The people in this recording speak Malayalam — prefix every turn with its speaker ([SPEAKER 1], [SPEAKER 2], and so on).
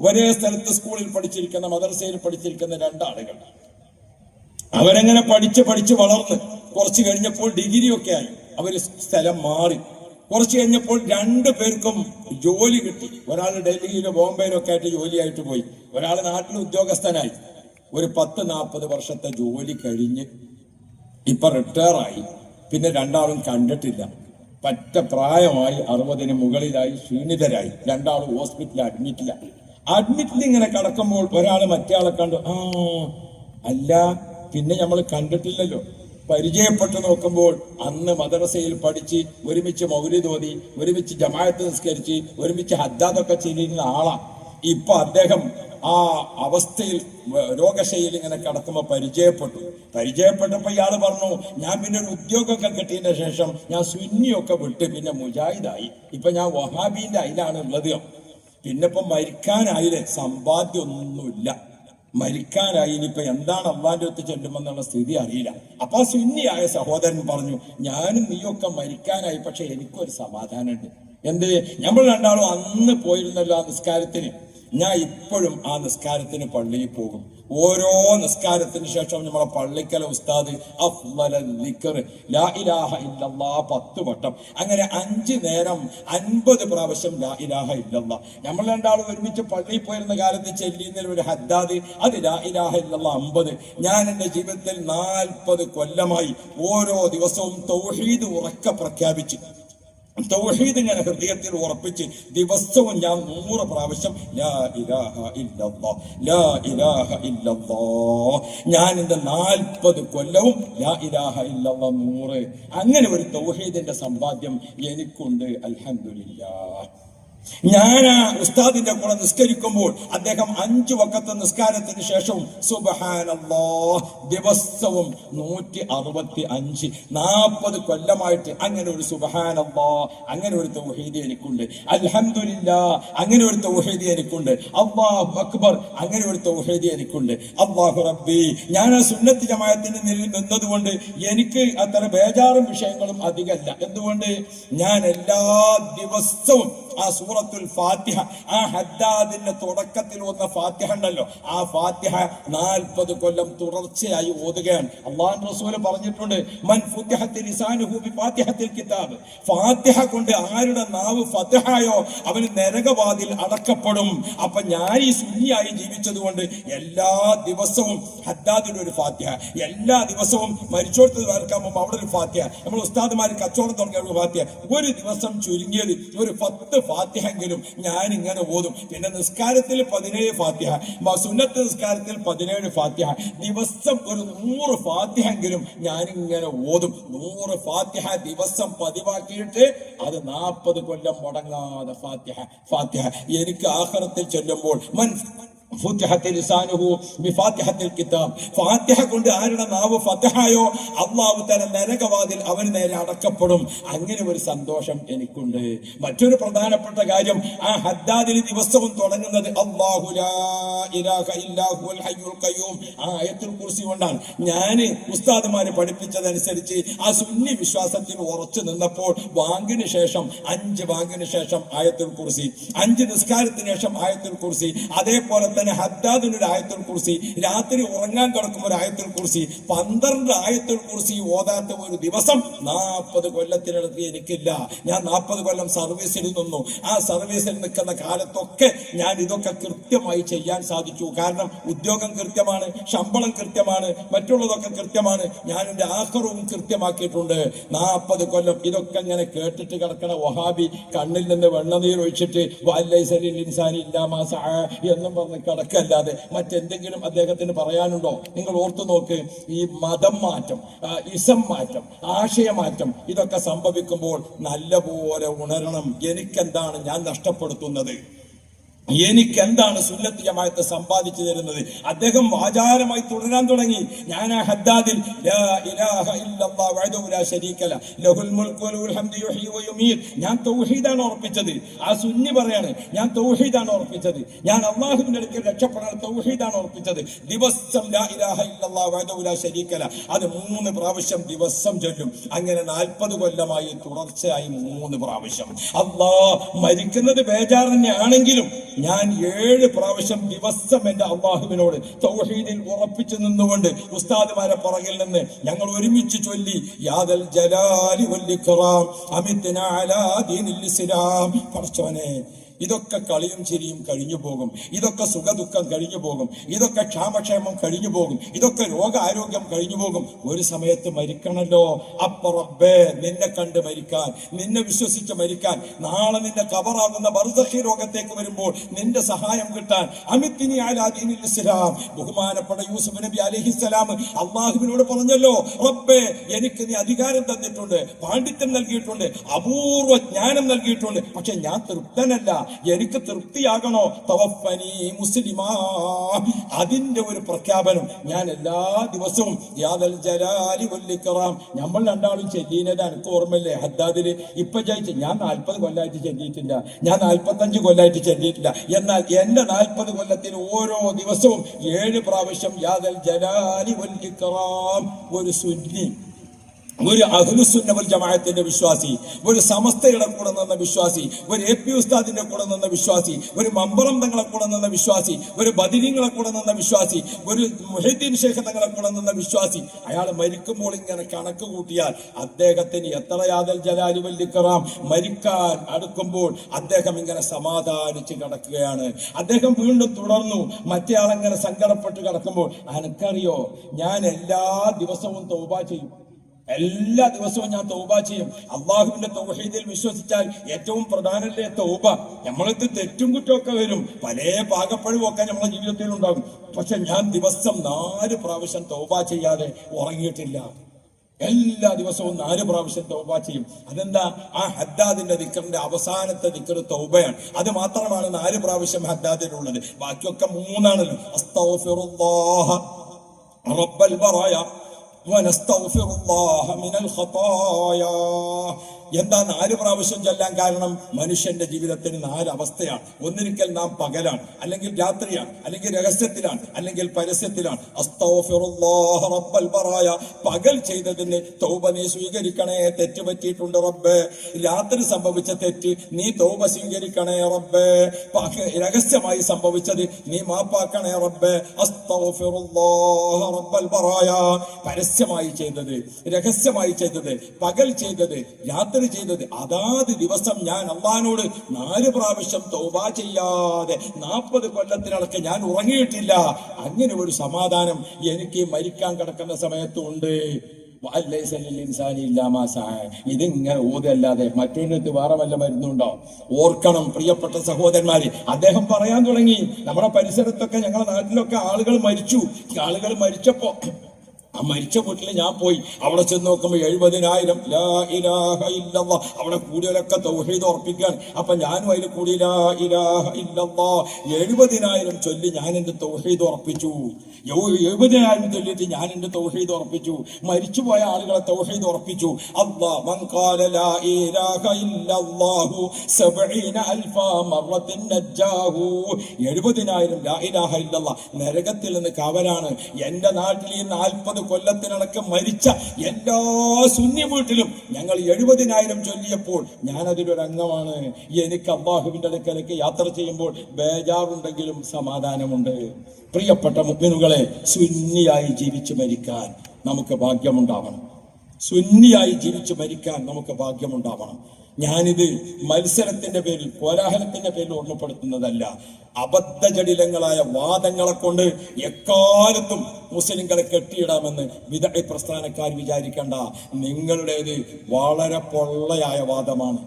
[SPEAKER 1] ഒരേ സ്ഥലത്ത് സ്കൂളിൽ പഠിച്ചിരിക്കുന്ന മദർസയിൽ പഠിച്ചിരിക്കുന്ന രണ്ടാളുകൾ. അവരങ്ങനെ പഠിച്ച് പഠിച്ച് വളർന്ന് കുറച്ച് കഴിഞ്ഞപ്പോൾ ഡിഗ്രി ഒക്കെ ആയി. അവർ സ്ഥലം മാറി. കുറച്ച് കഴിഞ്ഞപ്പോൾ രണ്ടു പേർക്കും ജോലി കിട്ടി. ഒരാൾ ഡൽഹിയിലോ ബോംബെയിലോ ഒക്കെ ആയിട്ട് ജോലിയായിട്ട് പോയി. ഒരാൾ നാട്ടിൽ ഉദ്യോഗസ്ഥനായി. ഒരു പത്ത് നാൽപ്പത് വർഷത്തെ ജോലി കഴിഞ്ഞ് ഇപ്പൊ റിട്ടയറായി. പിന്നെ രണ്ടാളും കണ്ടിട്ടില്ല. പറ്റ പ്രായമായി അറുപതിന് മുകളിലായി ക്ഷീണിതരായി. രണ്ടാളും ഹോസ്പിറ്റലിൽ അഡ്മിറ്റിലാണ് അഡ്മിറ്റിൽ ഇങ്ങനെ കടക്കുമ്പോൾ ഒരാൾ മറ്റേ കണ്ടു ആ അല്ല പിന്നെ നമ്മൾ കണ്ടിട്ടില്ലല്ലോ. പരിചയപ്പെട്ടു നോക്കുമ്പോൾ അന്ന് മദ്രസയിൽ പഠിച്ച് ഒരുമിച്ച് മൗലി തോന്നി ഒരുമിച്ച് ജമായത്ത് നിസ്കരിച്ച് ഒരുമിച്ച് ഹദ്ദാദൊക്കെ ചെയ്തിരുന്ന ആളാ. ഇപ്പൊ അദ്ദേഹം ആ അവസ്ഥയിൽ രോഗശൈലി ഇങ്ങനെ കിടക്കുമ്പോ പരിചയപ്പെട്ടു. പരിചയപ്പെട്ടപ്പോ ഇയാൾ പറഞ്ഞു ഞാൻ പിന്നെ ഒരു ഉദ്യോഗമൊക്കെ കിട്ടിയതിന്റെ ശേഷം ഞാൻ സുന്നിയൊക്കെ വിട്ട് പിന്നെ മുജാഹിദായി. ഇപ്പൊ ഞാൻ വഹാബീന്റെ അതിലാണ് ഉള്ളത്. പിന്നെ ഇപ്പൊ സമ്പാദ്യം ഒന്നുമില്ല മരിക്കാനായി ഇനിയിപ്പൊ എന്താണ് അള്ളാന്റെ ഒത്ത് ചെല്ലുമെന്നുള്ള സ്ഥിതി അറിയില്ല. അപ്പൊ സുന്നിയായ സഹോദരൻ പറഞ്ഞു ഞാനും നീയൊക്കെ മരിക്കാനായി പക്ഷെ എനിക്കൊരു സമാധാനമുണ്ട്. എന്ത്? നമ്മൾ രണ്ടാളും അന്ന് പോയിരുന്നല്ലോ ആ നിസ്കാരത്തിന്. ഞാൻ ഇപ്പോഴും ആ നിസ്കാരത്തിന് പള്ളിയിൽ പോകും. ഓരോ നിസ്കാരത്തിന് ശേഷം നമ്മളെ പള്ളിക്കല ഉസ്താദ് ലാ ഇലാഹ പത്ത് വട്ടം. അങ്ങനെ അഞ്ച് നേരം അൻപത് പ്രാവശ്യം ലാ ഇലാഹ ഇല്ലല്ലാ. നമ്മൾ രണ്ടാളും ഒരുമിച്ച് പള്ളിയിൽ പോയിരുന്ന കാലത്ത് ചെല്ലിയുന്ന ഒരു ഹദ്ദാദ് അത് ലാ ഇലാഹ ഇല്ലല്ലാ അമ്പത്. ഞാൻ എന്റെ ജീവിതത്തിൽ നാൽപ്പത് കൊല്ലമായി ഓരോ ദിവസവും തൗഹീദ് ഉറക്ക പ്രഖ്യാപിച്ചു തൗഹീദ് ഇങ്ങനെ ഹൃദയത്തിൽ ഉറപ്പിച്ച് ദിവസവും ഞാൻ നൂറ് പ്രാവശ്യം ലാ ഇലാഹ ഇല്ലല്ലാ ലാ ഇലാഹ ഇല്ലല്ലാ ഞാൻ എന്റെ നാൽപ്പത് കൊല്ലവും ലാ ഇലാഹ ഇല്ലല്ലാ നൂറ്. അങ്ങനെ ഒരു തൗഹീദിന്റെ സമ്പാദ്യം എനിക്കുണ്ട്. അൽഹംദുലില്ലാ ഞാൻ ഉസ്താദിന്റെ കൂടെ നിസ്കരിക്കുമ്പോൾ അദ്ദേഹം അഞ്ചു വക്കത്തെ നിസ്കാരത്തിന് ശേഷവും സുബഹാനല്ലോ ദിവസവും നൂറ്റി അറുപത്തി അഞ്ച് നാൽപ്പത് കൊല്ലമായിട്ട് അങ്ങനെ ഒരു സുബഹാനല്ലോ അങ്ങനെ ഒരു തൗഹീദി എനിക്കുണ്ട്. അൽഹംദുലില്ല അങ്ങനെ ഒരു തൗഹീദി എനിക്കുണ്ട്. അള്ളാഹു അക്ബർ അങ്ങനെ ഒരു തൗഹീദി എനിക്കുണ്ട്. അള്ളാഹു റബ്ബി ഞാൻ ആ സുന്നത്ത് ജമായത്തിന് നിലയിൽ നിന്നതുകൊണ്ട് എനിക്ക് അത്ര ബേജാറും വിഷയങ്ങളും അധികമല്ല. എന്തുകൊണ്ട്? ഞാൻ എല്ലാ ദിവസവും ആ സൂറത്തുൽ ഫാത്തിഹ. ആ ഹദ്ദാദിന്റെ തുടക്കത്തിൽ വന്ന ഫാത്തിഹ ഉണ്ടല്ലോ. ആ ഫാത്തിഹ നാൽപ്പത് കൊല്ലം തുടർച്ചയായി ഓതുകയാണ്. അള്ളാഹു റസൂൽ പറഞ്ഞിട്ടുണ്ട് മൻ ഫുത്തിഹത്തിൽ കിതാബ്. ഫാത്തിഹ കൊണ്ട് ആരുടെ നാവ് ഫത്തിഹായോ? അവൻ നരകവാതിൽ അടക്കപ്പെടും. അപ്പൊ ഞാൻ ഈ സുന്നിയായി ജീവിച്ചത് കൊണ്ട് എല്ലാ ദിവസവും ഹദ്ദാദിന്റെ ഒരു ഫാത്തിഹ. എല്ലാ ദിവസവും മരിച്ചോടത്ത് വേർക്കാമ്പോൾ അവിടെ ഒരു ഫാത്തിഹ. നമ്മൾ ഉസ്താദ്മാർ കച്ചവടം തുടങ്ങിയ ഒരു ഫാത്തിഹ. ഒരു ദിവസം ചുരുങ്ങിയത് ഒരു പത്ത് ഫാത്തിഹെങ്കിലും ഞാൻ ഇങ്ങനെ ഓതും. പിന്നെ നിസ്കാരത്തിൽ പതിനേഴ് ഫാത്തിഹ സുന്നത്ത് നിസ്കാരത്തിൽ പതിനേഴ് ഫാത്തിഹ. ദിവസം ഒരു നൂറ് ഫാത്തിഹെങ്കിലും ഞാൻ ഇങ്ങനെ ഓതും. നൂറ് ഫാത്തിഹ ദിവസം പതിവാക്കിയിട്ട് അത് നാൽപ്പത് കൊല്ലം മുടങ്ങാതെ ഫാത്തിഹ ഫാത്തിഹ. എനിക്ക് ആഹ്റത്തിൽ ചെല്ലുമ്പോൾ മൻ കൊണ്ട് ഫത്തഹായോ? നരകവാതിൽ അവന് നേരെ അടക്കപ്പെടും. അങ്ങനെ ഒരു സന്തോഷം എനിക്കുണ്ട്. മറ്റൊരു പ്രധാനപ്പെട്ട കാര്യം ആ ഹദ്ദാദിന് ദിവസവും തുടങ്ങുന്നത് കൊണ്ടാണ്. ഞാൻ ഉസ്താദുമാര് പഠിപ്പിച്ചതനുസരിച്ച് ആ സുന്നി വിശ്വാസത്തിൽ ഉറച്ചു നിന്നപ്പോൾ വാങ്ങിന് ശേഷം അഞ്ച് വാങ്ങിന് ശേഷം ആയത്തിൽ കുറിച്ച് അഞ്ച് നിസ്കാരത്തിന് ശേഷം ആയത്തിൽ കുറിച്ച് അതേപോലെ തന്നെ ഹദ്ദാദിന് ഒരു ആയത്തുൽ കുർസി. രാത്രി ഉറങ്ങാൻ കിടക്കുമ്പോൾ ഒരു ആയത്തുൽ കുർസി. പന്ത്രണ്ട് ആയത്തുൽ കുർസി ഓതാത്ത ഒരു ദിവസം നാൽപ്പത് കൊല്ലത്തിനടുത്ത് എനിക്കില്ല. ഞാൻ നാൽപ്പത് കൊല്ലം സർവീസിൽ നിന്നു. ആ സർവീസിൽ നിൽക്കുന്ന കാലത്തൊക്കെ ഞാൻ ഇതൊക്കെ കൃത്യമായി ചെയ്യാൻ സാധിച്ചു. കാരണം ഉദ്യോഗം കൃത്യമാണ് ശമ്പളം കൃത്യമാണ് മറ്റുള്ളതൊക്കെ കൃത്യമാണ്. ഞാൻ എന്റെ ആഹ്റവും കൃത്യമാക്കിയിട്ടുണ്ട്. നാൽപ്പത് കൊല്ലം ഇതൊക്കെ ഇങ്ങനെ കേട്ടിട്ട് കിടക്കണ വഹാബി കണ്ണിൽ നിന്ന് വെള്ളനീർ ഒഴിച്ചിട്ട് വാല്ലൈസലിൽ ഇൻസാനി എന്നും പറഞ്ഞ് കിടക്കല്ലാതെ മറ്റെന്തെങ്കിലും അദ്ദേഹത്തിന് പറയാനുണ്ടോ? നിങ്ങൾ ഓർത്തു നോക്ക് ഈ മതം മാറ്റം ഇസം മാറ്റം ആശയമാറ്റം ഇതൊക്കെ സംഭവിക്കുമ്പോൾ നല്ലപോലെ ഉണരണം. എനിക്കെന്താണ് ഞാൻ നഷ്ടപ്പെടുത്തുന്നത്? എനിക്ക് എന്താണ് സുന്നത്ത് ജമാഅത്ത് സമ്പാദിച്ചു തരുന്നത്? അദ്ദേഹം ആചാരമായി തുടരാൻ തുടങ്ങി. ഞാൻ ആ ഹദ്ദാദിൽ ഞാൻ തൗഹീദാണ് ഉറപ്പിച്ചത്. ആ സുന്നി പറയാണ് ഞാൻ തൗഹീദാണ് ഉറപ്പിച്ചത്. ഞാൻ അള്ളാഹുവിന്റെ അടുക്കൽ രക്ഷപ്പെടാൻ തൗഹീദാണ് ഉറപ്പിച്ചത്. ദിവസം അത് മൂന്ന് പ്രാവശ്യം ദിവസം ചൊല്ലും. അങ്ങനെ നാൽപ്പത് കൊല്ലമായി തുടർച്ചയായി മൂന്ന് പ്രാവശ്യം. അള്ളാ മരിക്കുന്നത് ബേജാർ തന്നെയാണെങ്കിലും ഞാൻ ഏഴ് പ്രാവശ്യം ദിവസം എന്റെ അള്ളാഹുവിനോട് തൗഹീദിൽ ഉറപ്പിച്ചു നിന്നുകൊണ്ട് ഉസ്താദുമാരെ പുറകിൽ നിന്ന് ഞങ്ങൾ ഒരുമിച്ച് ചൊല്ലി യാദൽ ജലാലി വല്ലിഖറാം അമിത്ന അലാ ദീനിൽ ഇസ്ലാം. പടച്ചോനെ ഇതൊക്കെ കളിയും ചിരിയും കഴിഞ്ഞു പോകും. ഇതൊക്കെ സുഖദുഃഖം കഴിഞ്ഞു പോകും. ഇതൊക്കെ ക്ഷാമക്ഷേമം കഴിഞ്ഞു പോകും. ഇതൊക്കെ രോഗാരോഗ്യം കഴിഞ്ഞു പോകും. ഒരു സമയത്ത് മരിക്കണല്ലോ. അപ്പറബേ നിന്നെ കണ്ട് മരിക്കാൻ നിന്നെ വിശ്വസിച്ച് മരിക്കാൻ. നാളെ നിന്റെ കവറാകുന്ന ബർദഹി രോഗത്തേക്ക് വരുമ്പോൾ നിന്റെ സഹായം കിട്ടാൻ. അമിത്തിനി ആലാദീനിൽ ഇസ്ലാം. ബഹുമാനപ്പെട്ട യൂസുഫ് നബി അലഹിസ്സലാം അള്ളാഹുവിനോട് പറഞ്ഞല്ലോ റബ്ബേ എനിക്ക് നീ അധികാരം തന്നിട്ടുണ്ട്. പാണ്ഡിത്യം നൽകിയിട്ടുണ്ട്. അപൂർവ ജ്ഞാനം നൽകിയിട്ടുണ്ട്. പക്ഷെ ഞാൻ തൃപ്തനല്ല. എനിക്ക് തൃപ്തിയാകണോ? തവഫനി മുസ്ലിമാ. അതിന്റെ ഒരു പ്രഖ്യാപനം ഞാൻ എല്ലാ ദിവസവും യാദൽ ജലാലി വല്ലിക്കറാം. നമ്മൾ രണ്ടാളും ചെല്ലീനത് എനിക്ക് ഓർമ്മയില്ലേ? ഹദ്ദാദിൽ ഇപ്പൊ ജയിച്ചു ഞാൻ നാൽപ്പത് കൊല്ലായിട്ട് ചെല്ലിയിട്ടില്ല ഞാൻ നാൽപ്പത്തഞ്ച് കൊല്ലായിട്ട് ചെല്ലിയിട്ടില്ല എന്നാൽ എന്റെ നാൽപ്പത് കൊല്ലത്തിൽ ഓരോ ദിവസവും ഏഴ് പ്രാവശ്യം യാദൽ ജലാലി വല്ലിക്കറാം. ഒരു സുന്നി. ഒരു അഹ്ലുസുന്നവൽ ജമാഅത്തിന്റെ വിശ്വാസി ഒരു സമസ്തയുടെ കൂടെ നിന്ന വിശ്വാസി ഒരു എ പി ഉസ്താദിന്റെ കൂടെ നിന്ന വിശ്വാസി ഒരു മമ്പറം തങ്ങളെ കൂടെ നിന്ന വിശ്വാസി ഒരു ബദിരിങ്ങളെ കൂടെ നിന്ന വിശ്വാസി ഒരു മുഹീദ്ദീൻ ഷേഖ് തങ്ങളെ കൂടെ നിന്ന വിശ്വാസി അയാൾ മരിക്കുമ്പോൾ ഇങ്ങനെ കണക്ക് കൂട്ടിയാൽ അദ്ദേഹത്തിന് എത്ര യാദൽ ജലാലി വല്ലിക്കറാം മരിക്കാൻ അടുക്കുമ്പോൾ അദ്ദേഹം ഇങ്ങനെ സമാധാനിച്ച് കിടക്കുകയാണ്. അദ്ദേഹം വീണ്ടും തുടർന്നു. മറ്റേ ആളെങ്ങനെ സങ്കടപ്പെട്ട് കിടക്കുമ്പോൾ അനക്കറിയോ ഞാൻ എല്ലാ ദിവസവും തൗബ ചെയ്യും. എല്ലാ ദിവസവും ഞാൻ തൗബ ചെയ്യും. അള്ളാഹുവിന്റെ തൗഹീദിൽ വിശ്വസിച്ചാൽ ഏറ്റവും പ്രധാനല്ലേ തൗബ നമ്മളിത് തെറ്റും കുറ്റമൊക്കെ വരും. പല പാകപ്പഴുമൊക്കെ നമ്മളെ ജീവിതത്തിൽ ഉണ്ടാകും. പക്ഷെ ഞാൻ ദിവസം നാല് പ്രാവശ്യം തൗബ ചെയ്യാതെ ഉറങ്ങിയിട്ടില്ല. എല്ലാ ദിവസവും നാല് പ്രാവശ്യം തൗബ ചെയ്യും. അതെന്താ? ആ ഹദ്ദാദിന്റെ ദിക്കറിന്റെ അവസാനത്തെ ദിക്കർ തൗബയാണ്. അത് മാത്രമാണ് നാല് പ്രാവശ്യം ഹദ്ദാദിലുള്ളത് ബാക്കിയൊക്കെ മൂന്നാണല്ലോ. ونستغفر الله من الخطايا. എന്താ നാല് പ്രാവശ്യം ചൊല്ലാൻ കാരണം മനുഷ്യന്റെ ജീവിതത്തിന് നാല് അവസ്ഥയാണ് ഒന്നിരിക്കൽ നാം പകലാണ് അല്ലെങ്കിൽ രാത്രിയാണ് അല്ലെങ്കിൽ രഹസ്യത്തിലാണ് അല്ലെങ്കിൽ പരസ്യത്തിലാണ്. പകൽ ചെയ്തതിന് തൗബ നീ സ്വീകരിക്കണേ തെറ്റ് പറ്റിയിട്ടുണ്ട് റബ്ബേ. രാത്രി സംഭവിച്ച തെറ്റ് നീ തൗബ സ്വീകരിക്കണേ റബ്ബേ. രഹസ്യമായി സംഭവിച്ചത് നീ മാപ്പാക്കണേ റബ്ബേ. പരസ്യമായി ചെയ്തത് രഹസ്യമായി ചെയ്തത് പകൽ ചെയ്തത് രാത്രി ചെയ്തത്. അതാത് ദിവസം ഞാൻ അള്ളഹാനോട് നാല് പ്രാവശ്യം തൗബ ചെയ്യാതെ നാൽപ്പത് കൊല്ലത്തിനടക്കം ഞാൻ ഉറങ്ങിയിട്ടില്ല. അങ്ങനെ ഒരു സമാധാനം എനിക്ക് മരിക്കാൻ കിടക്കുന്ന സമയത്തുണ്ട്. ഇതിങ്ങനെ ഊതല്ലാതെ മറ്റൊരിടത്ത് വേറെ വല്ല മരുന്നുണ്ടോ? ഓർക്കണം പ്രിയപ്പെട്ട സഹോദരന്മാര്. അദ്ദേഹം പറയാൻ തുടങ്ങി നമ്മുടെ പരിസരത്തൊക്കെ ഞങ്ങളുടെ നാട്ടിലൊക്കെ ആളുകൾ മരിച്ചു. ആളുകൾ മരിച്ചപ്പോ ആ മരിച്ച വീട്ടിൽ ഞാൻ പോയി. അവിടെ ചെന്ന് നോക്കുമ്പോൾ എഴുപതിനായിരം. അവിടെ കൂടിയവരൊക്കെ തൗഹീദ് ഉറപ്പിക്കാൻ. അപ്പൊ ഞാനും അതിൽ കൂടി എഴുപതിനായിരം ചൊല്ലി ഞാൻ എന്റെ തൗഹീദ് ഉറപ്പിച്ചു. എഴുപതിനായിരം ചൊല്ലിയിട്ട് ഞാൻ എന്റെ തൗഹീദ് ഉറപ്പിച്ചു. മരിച്ചുപോയ ആളുകളെ തൗഹീദ് ഉറപ്പിച്ചു. എഴുപതിനായിരം നരകത്തിൽ നിന്ന് കവരാണ്. എന്റെ നാട്ടിൽ നാൽപ്പത് കൊല്ലത്തിനടക്കം മരിച്ച എല്ലാ സുന്നി വീട്ടിലും ഞങ്ങൾ എഴുപതിനായിരം ചൊല്ലിയപ്പോൾ ഞാൻ അതിലൊരു അംഗമാണ്. എനിക്ക് അബ്ബാഹുവിന്റെ അടുക്കലേക്ക് യാത്ര ചെയ്യുമ്പോൾ ബേജാറുണ്ടെങ്കിലും സമാധാനമുണ്ട്. പ്രിയപ്പെട്ട മുഗ്മിനുകളെ സുന്നിയായി ജീവിച്ചു മരിക്കാൻ നമുക്ക് ഭാഗ്യമുണ്ടാവണം. സുന്നിയായി ജീവിച്ച് മരിക്കാൻ നമുക്ക് ഭാഗ്യമുണ്ടാവണം. ഞാനിത് മത്സരത്തിന്റെ പേരിൽ കോലാഹലത്തിന്റെ പേരിൽ ഓർമ്മപ്പെടുത്തുന്നതല്ല. അബദ്ധജടിലങ്ങളായ വാദങ്ങളെ കൊണ്ട് എക്കാലത്തും മുസ്ലിങ്ങളെ കെട്ടിയിടാമെന്ന് വിദഗ്ധ പ്രസ്ഥാനക്കാർ വിചാരിക്കേണ്ട. നിങ്ങളുടേത് വളരെ പൊള്ളയായ വാദമാണ്.